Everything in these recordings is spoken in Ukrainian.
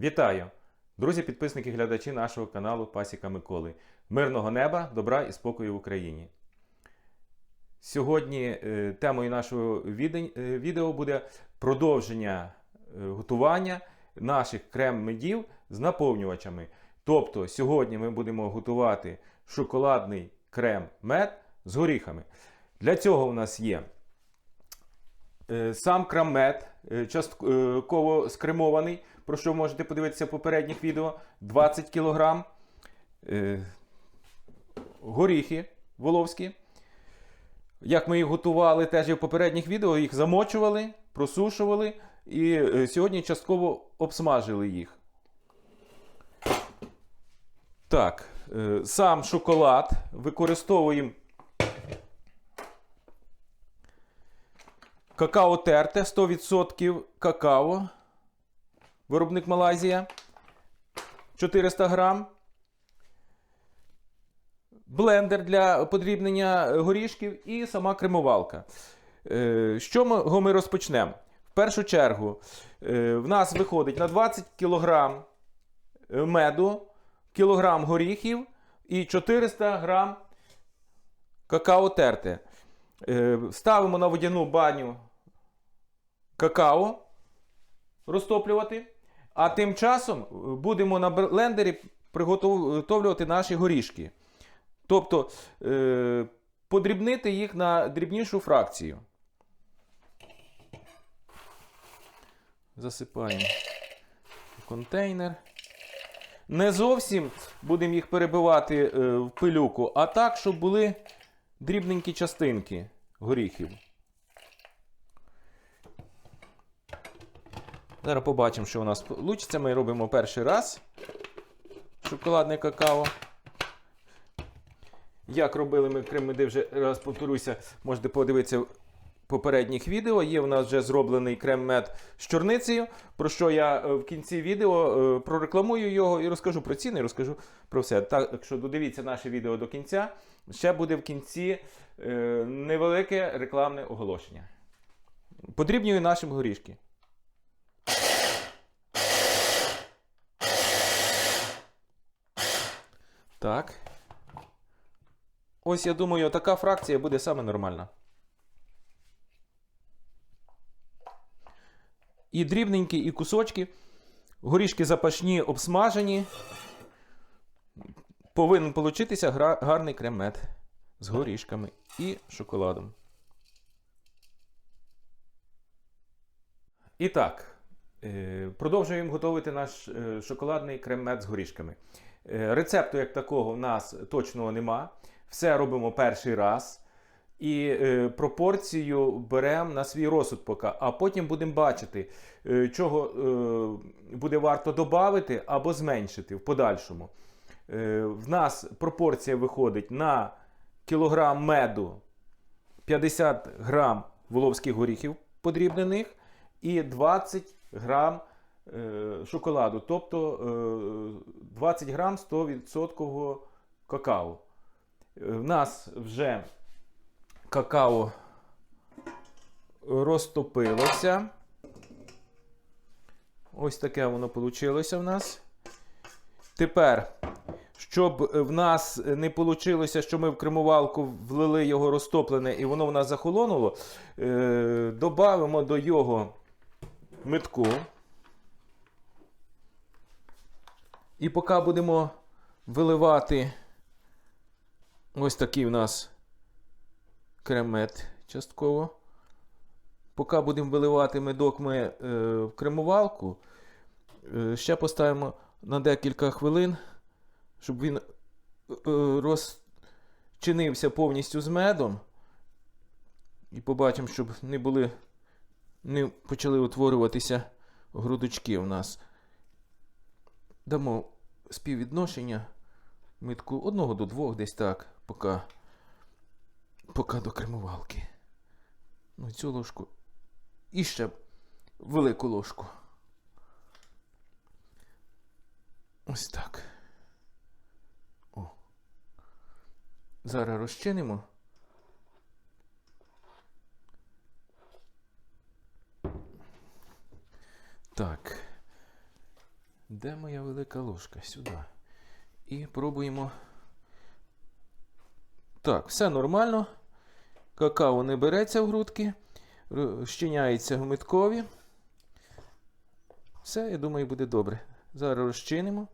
Вітаю! Друзі, підписники, глядачі нашого каналу Пасіка Миколи. Мирного неба, добра і спокою в Україні. Сьогодні е, темою нашого е, відео буде продовження е, готування наших крем-медів з наповнювачами. Тобто, сьогодні ми будемо готувати шоколадний крем-мед з горіхами. Для цього у нас є Сам крамет е, частково скремований, про що можете подивитися в попередніх відео. 20 кг. Горіхи воловські. Як ми їх готували, теж і в попередніх відео їх замочували, просушували і е, сьогодні частково обсмажили їх. Так, е, сам шоколад використовуємо Какао терте 100% какао. Виробник Малайзія. 400 грам. Блендер для подрібнення горішків і сама кремувалка. Е, З чого ми розпочнемо? В першу чергу, е, в нас виходить на 20 кг меду, кілограм горіхів і 400 грам какао терте. Е, Ставимо на водяну баню какао розтоплювати. А тим часом будемо на блендері приготовлювати наші горішки. Тобто е, подрібнити їх на дрібнішу фракцію. Засипаємо контейнер. Не зовсім будемо їх перебивати е, в пилюку, а так, щоб були дрібненькі частинки горіхів. Зараз побачимо, що у нас вийде. Ми робимо перший раз шоколадне какао. Як робили ми крем-меди, вже раз повторюся, можете подивитися в попередніх відео. Є у нас вже зроблений крем-мед з чорницею, про що я е, в кінці відео е, прорекламую його і розкажу про ціни, і розкажу про все. Так що додивіться наше відео до кінця. Ще буде в кінці е, невелике рекламне оголошення. Подрібнюю наші горішки. Так. Ось я думаю, така фракція буде саме нормальна. І дрібненькі, і кусочки. Горішки запашні, обсмажені. Повинен получитися гарний крем-мед з горішками і шоколадом. І так, е, продовжуємо готувати наш е, шоколадний крем-мед з горішками. Е, Рецепту як такого в нас точного нема. Все робимо перший раз. І е, пропорцію беремо на свій розсуд поки, а потім будемо бачити, е, чого буде варто додати або зменшити в подальшому. В нас пропорція виходить на кілограм меду 50 грам воловських горіхів подрібнених і 20 грам шоколаду, тобто е, 20 грам 100% какао. Е, В нас вже какао розтопилося. Ось таке воно вийшло в нас. Тепер, щоб в нас не вийшло, що ми в кремувалку влили його розтоплене і воно в нас захолонуло, е, додамо до його метку. І поки будемо виливати ось такий у нас кремет частково. Поки будемо виливати медок ми е, в кремувалку, е, ще поставимо на декілька хвилин, щоб він е, розчинився повністю з медом. І побачимо, щоб не були, не почали утворюватися грудочки у нас. Дамо співвідношення митку одного до двох, десь так, поки, поки до кремувалки. Ну, цю ложку. І ще велику ложку. Ось так. О. Зараз розчинимо. Так. Де моя велика ложка? Сюди. І пробуємо. Так, все нормально. Какао не береться в грудки. Розчиняється в. Все, я думаю, буде добре. Зараз розчинимо.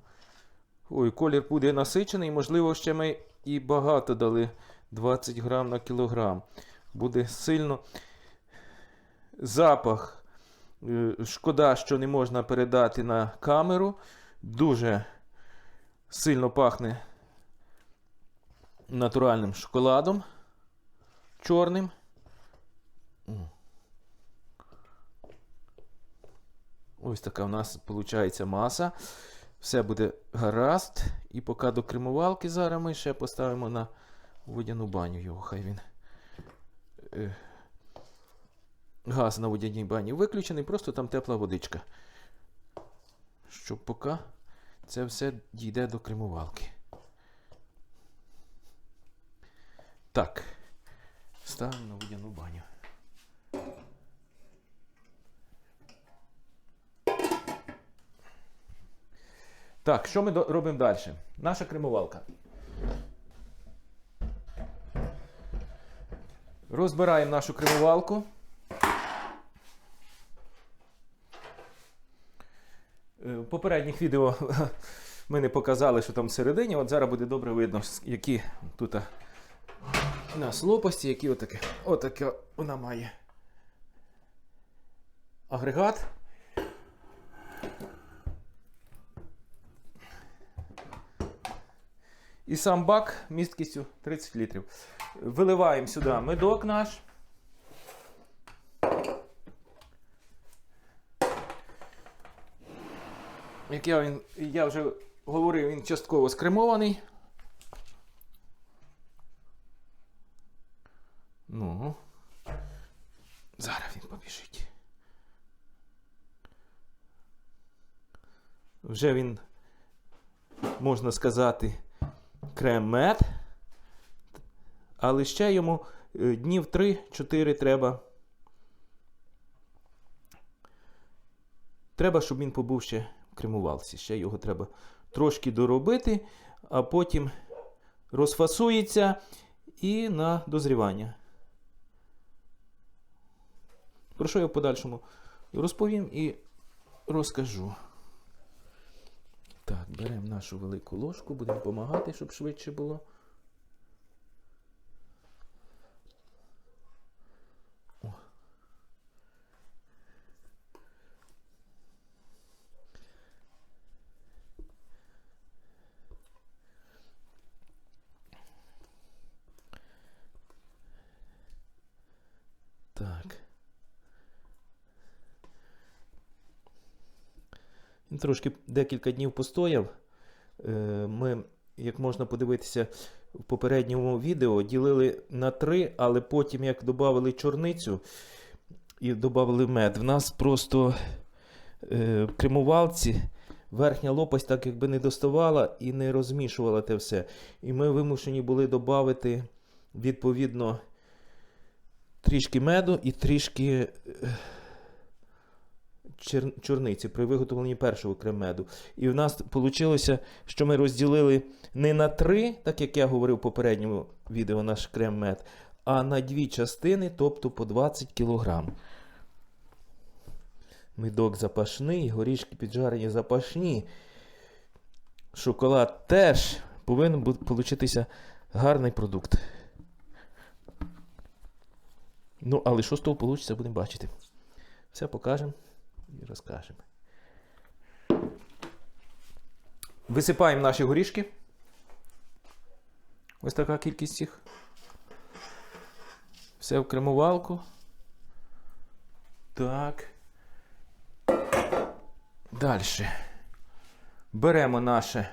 Ой, колір буде насичений, можливо, ще ми і багато дали 20 грам на кілограм. Буде сильно запах. Е, Шкода, що не можна передати на камеру. Дуже сильно пахне натуральним шоколадом чорним. Ось така в нас виходить маса. Все буде гаразд. І поки до кремувалки зараз ми ще поставимо на водяну баню його. Хай він. Газ на водяній бані виключений, просто там тепла водичка. Щоб поки це все дійде до кремувалки. Так. Ставимо на водяну баню. Так, що ми робимо далі? Наша кремувалка. Розбираємо нашу кремувалку. Е, В попередніх відео ми не показали, що там всередині. От зараз буде добре видно, які тут у нас лопасті, які отаке. Отаке вона має. Агрегат. І сам бак місткістю 30 літрів. Виливаємо сюди медок наш. Як я, він, я вже говорив, він частково скремований. Ну. Зараз він побіжить. Вже він, можна сказати, крем-мед. Але ще йому е, днів 3-4 треба. Треба, щоб він побув ще кремувалці. Ще його треба трошки доробити, а потім розфасується і на дозрівання. Про що я в подальшому розповім і розкажу. Так, беремо нашу велику ложку, будемо допомагати, щоб швидше було. О. Так. Він трошки декілька днів постояв. Е, Ми, як можна подивитися в попередньому відео, ділили на три, але потім, як додали чорницю і додали мед, в нас просто е, в кремувалці верхня лопасть так якби не доставала і не розмішувала те все. І ми вимушені були додати відповідно трішки меду і трішки. Чорниці при виготовленні першого кремеду. І в нас вийшло, що ми розділили не на три, так як я говорив в попередньому відео наш крем-мед, а на дві частини, тобто по 20 кг. Медок запашний, горішки піджарені запашні. Шоколад теж повинен получитися гарний продукт. Ну, але що з того вийде, будемо бачити. Все покажемо і розкажемо. Висипаємо наші горішки. Ось така кількість їх. Все в кремувалку. Так. Далі. Беремо наше,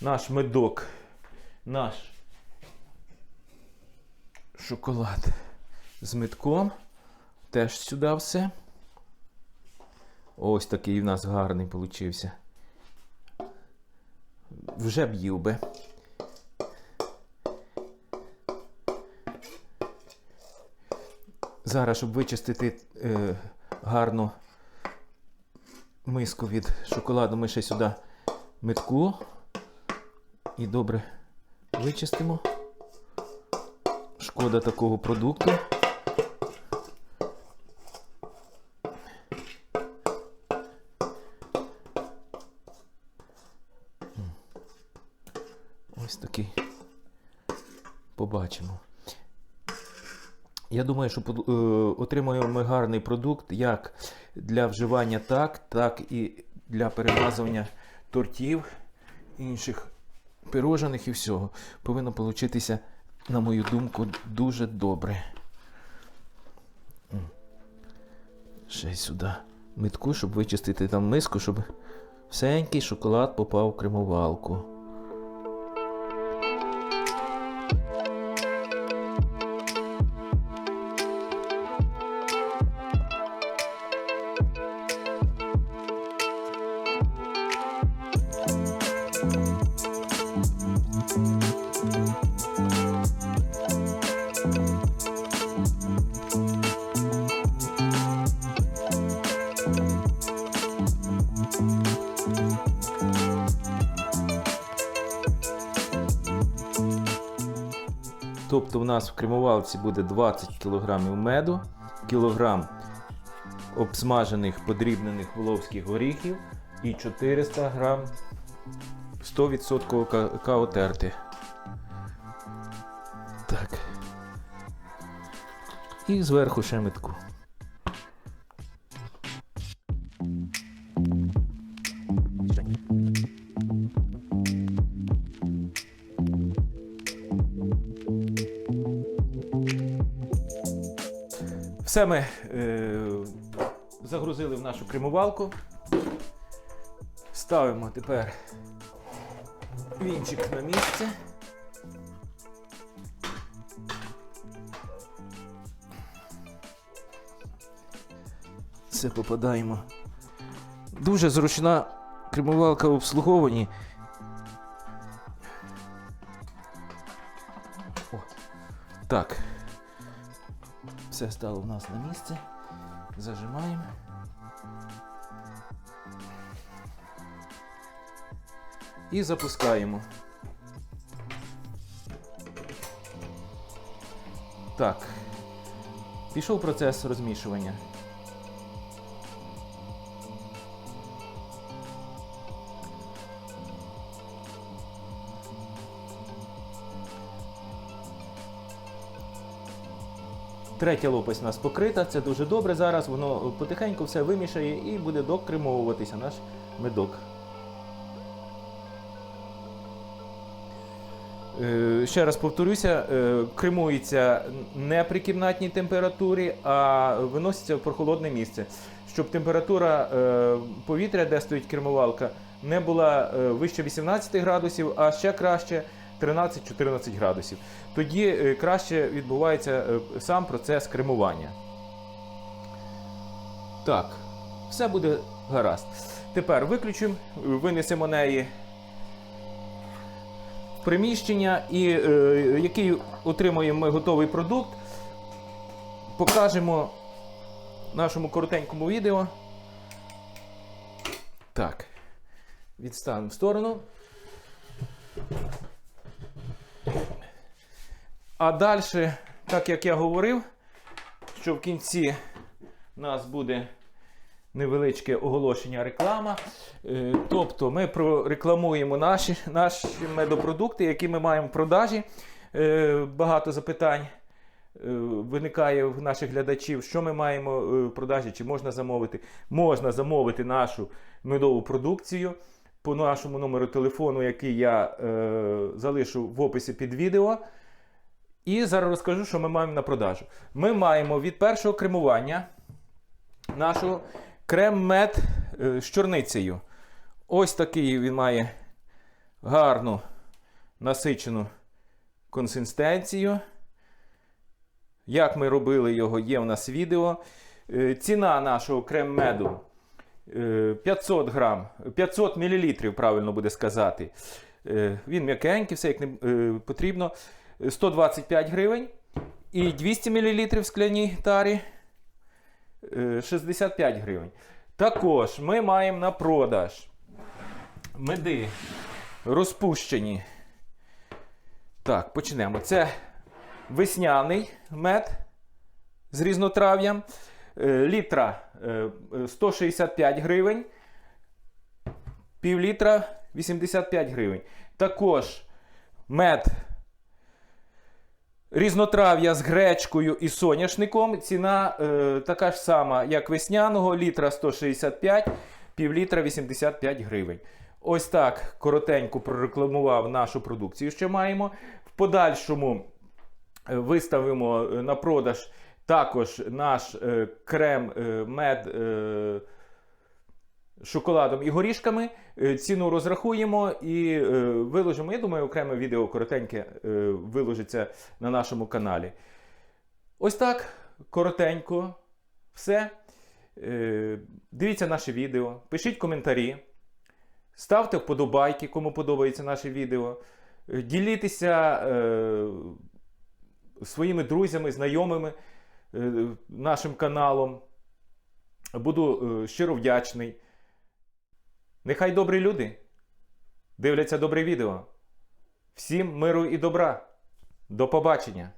наш медок, наш шоколад з медком. Теж сюди все. Ось такий в нас гарний получився. Вже б їв би. Зараз, щоб вичистити е, гарно миску від шоколаду ми ще сюди метку і добре вичистимо. Шкода такого продукту. Ось такий. Побачимо. Я думаю, що е, отримаємо ми гарний продукт як для вживання так, так і для перемазування тортів, інших пирожаних і всього. Повинно получитися, на мою думку, дуже добре. Ще й сюди митку, щоб вичистити там миску, щоб всенький шоколад попав в кремувалку. Тобто у нас в кремувалці буде 20 кг меду, кілограм обсмажених подрібнених воловських горіхів і 400 грам 100% какао терти. Так. І зверху ще метку. Все ми е, загрузили в нашу кремувалку. Ставимо тепер вінчик на місце. Це попадаємо. Дуже зручна кремувалка в обслуговуванні. О, так. Все стало в нас на місці. Зажимаємо. І запускаємо. Так. Пішов процес розмішування. Третя лопасть у нас покрита, це дуже добре. Зараз воно потихеньку все вимішає і буде докремовуватися наш медок. Е, Ще раз повторюся, е, кремується не при кімнатній температурі, а виноситься в прохолодне місце, щоб температура е, повітря, де стоїть кермувалка, не була вище 18 градусів, а ще краще 13-14 градусів. Тоді е, краще відбувається е, сам процес кремування. Так, все буде гаразд. Тепер виключимо, винесемо неї в приміщення і е, який отримуємо ми готовий продукт, покажемо в нашому коротенькому відео. Так, відставимо в сторону. А далі, так як я говорив, що в кінці у нас буде невеличке оголошення реклама. Е, Тобто ми прорекламуємо наші, наші медопродукти, які ми маємо в продажі. Е, Багато запитань е, виникає в наших глядачів, що ми маємо в продажі, чи можна замовити. Можна замовити нашу медову продукцію по нашому номеру телефону, який я залишу в описі під відео. І зараз розкажу, що ми маємо на продажу. Ми маємо від першого кремування нашого крем-мед е, з чорницею. Ось такий він має гарну насичену консистенцію. Як ми робили його, є в нас відео. Е, Ціна нашого крем-меду е, 500 грам, 500 мл, правильно буде сказати. Е, Він м'якенький, все як не е, потрібно. 125 гривень. І 200 мл в скляній тарі е, 65 гривень. Також ми маємо на продаж меди розпущені. Так, почнемо. Це весняний мед з різнотрав'ям. Е, Літра е, е, 165 гривень. Пів літра 85 гривень. Також мед різнотрав'я з гречкою і соняшником. Ціна е, така ж сама, як весняного, літра 165, пів літра 85 гривень. Ось так коротенько прорекламував нашу продукцію, що маємо. В подальшому е, виставимо е, на продаж також наш е, крем е, мед. Е, шоколадом і горішками. Е, Ціну розрахуємо і е, виложимо. Я думаю, окреме відео коротеньке е, виложиться на нашому каналі. Ось так, коротенько. Все. Дивіться наше відео, пишіть коментарі, ставте вподобайки, кому подобається наше відео. Діліться е, своїми друзями, знайомими е, нашим каналом. Буду е, щиро вдячний. Нехай добрі люди дивляться добре відео. Всім миру і добра. До побачення!